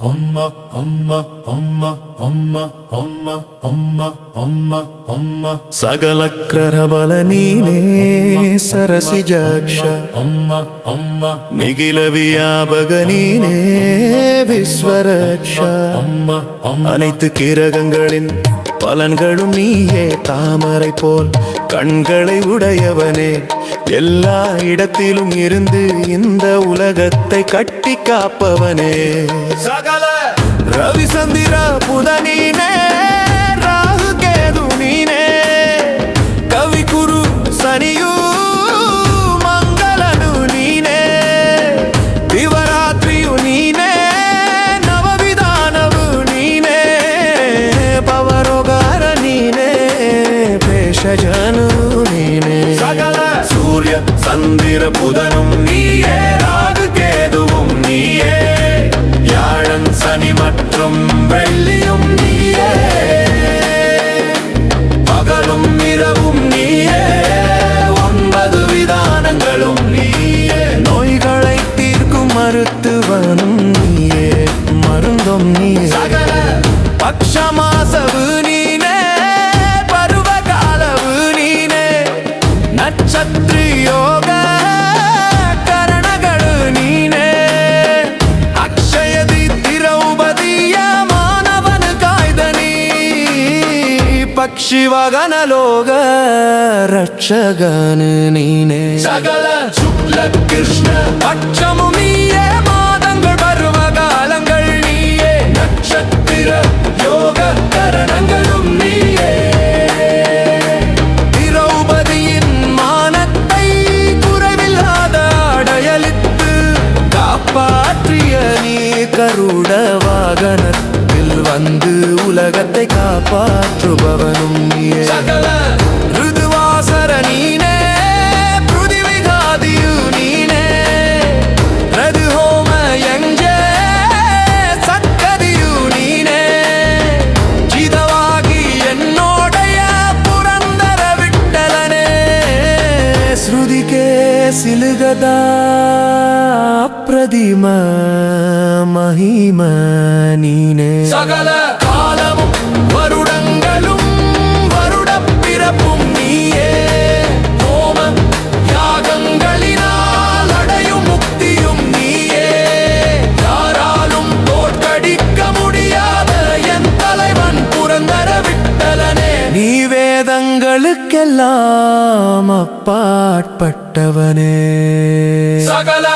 அம்மா அம்மா அம்மா அம்மா அம்மா அம்மா அம்மா அம்மா. சகலக்ரபல நீனே சரசிஜாக்ஷ அம்மா அம்மா மிகில வியாபக நீனே விஸ்வரக்ஷ. அம்மா. அனைத்து கிரகங்களின் பலன்களும் நீயே தாமரை போல் கண்களை உடையவனே. எல்லா இடத்திலும் இருந்து இந்த உலகத்தை கட்டி காப்பவனே. சகல ரவி சந்திர శేషజను నేనే సకల సూర్య சந்திர புதனும் நீயே ராகு கேதுவும் நீயே. யாழன் சனி மற்றும் வெள்ளியும் நீயே. பகலும் இரவும் நீயே. ஒன்பது விதானங்களும் நீயே. நோய்களை தீர்க்கும் மருத்துவனும் நீயே. மருந்தும் நீ சகல பக்ஷமா ಪಕ್ಷಿವಗನ ಲೋಗ ರಕ್ಷಗನು ನೀನೇ சகல சுக்ல கிருஷ்ண பட்சமு நீயே மாதங்கள் பருவ காலங்கள் நீயே நட்சத்திர யோக கரணங்களும் நீயே திரௌபதியின் மானத்தை குறைவில்லாத அடையலித்து காப்பாற்றிய நீ கருட வாகனத்தில் வந்து உலகத்தை காப்பாற்றுபவனும் நீயே. சகல. ருதுவாசர நீனே பிருதிவிகாதியு நீனே. பிரதுஹோம எங்கே சத்ததியு நீனே. ஜிதவாகி என்னோடைய புரந்தர விட்டலனே. ஸ்ருதிக்கே சிலுகதா பிரதிம மகிம நீனே. சகல. வேதங்களுக்கெல்லாம் அப்பாற்பட்டவனே. சகல